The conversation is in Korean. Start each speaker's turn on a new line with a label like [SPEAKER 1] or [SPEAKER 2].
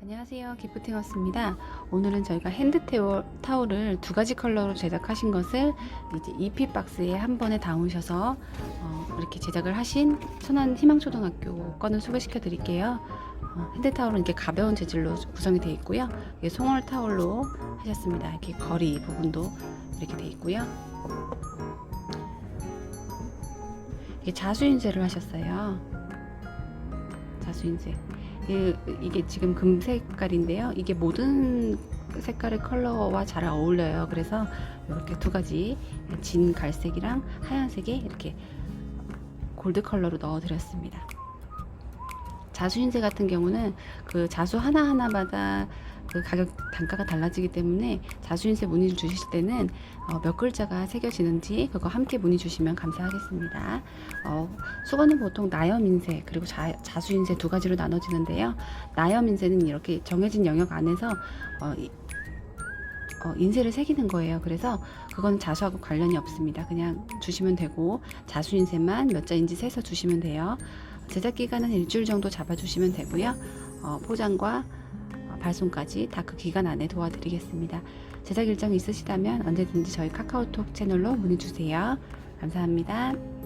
[SPEAKER 1] 안녕하세요. 기프팅하우스입니다. 오늘은 저희가 핸드 타올, 타올을 두 가지 컬러로 제작하신 것을 이제 EP 박스에 한 번에 담으셔서 어, 이렇게 제작을 하신 천안 희망초등학교 건을 소개시켜 드릴게요. 어, 핸드 타올은 이렇게 가벼운 재질로 구성이 되어 있고요. 이게 송월 타올로 하셨습니다. 이렇게 거리 부분도 이렇게 되어 있고요. 이게 자수인쇄를 하셨어요. 자수인쇄. 이- 이게 지금 금 색깔인데요. 이게 모든 색깔의 컬러와 잘 어울려요. 그래서 이렇게 두 가지 진 갈색이랑 하얀색에 이렇게 골드 컬러로 넣어드렸습니다. 자수인쇄 같은 경우는 그 자수 하나하나마다 그 가격 단가가 달라지기 때문에 자수인쇄 문의를 주실 때는 어, 몇 글자가 새겨지는지 그거 함께 문의 주시면 감사하겠습니다. 어, 수건은 보통 나염 인쇄 그리고 자, 자수 인쇄 두 가지로 나눠지는데요. 나염 인쇄는 이렇게 정해진 영역 안에서 어, 이- 어, 인쇄를 새기는 거예요. 그래서 그건 자수하고 관련이 없습니다. 그냥 주시면 되고 자수 인쇄만 몇 자인지 세서 주시면 돼요. 제작 기간은 일주일 정도 잡아주시면 되고요. 어, 포장과 어, 발송까지 다 그 기간 안에 도와드리겠습니다. 제작 일정이 있으시다면 언제든지 저희 카카오톡 채널로 문의 주세요. 감사합니다.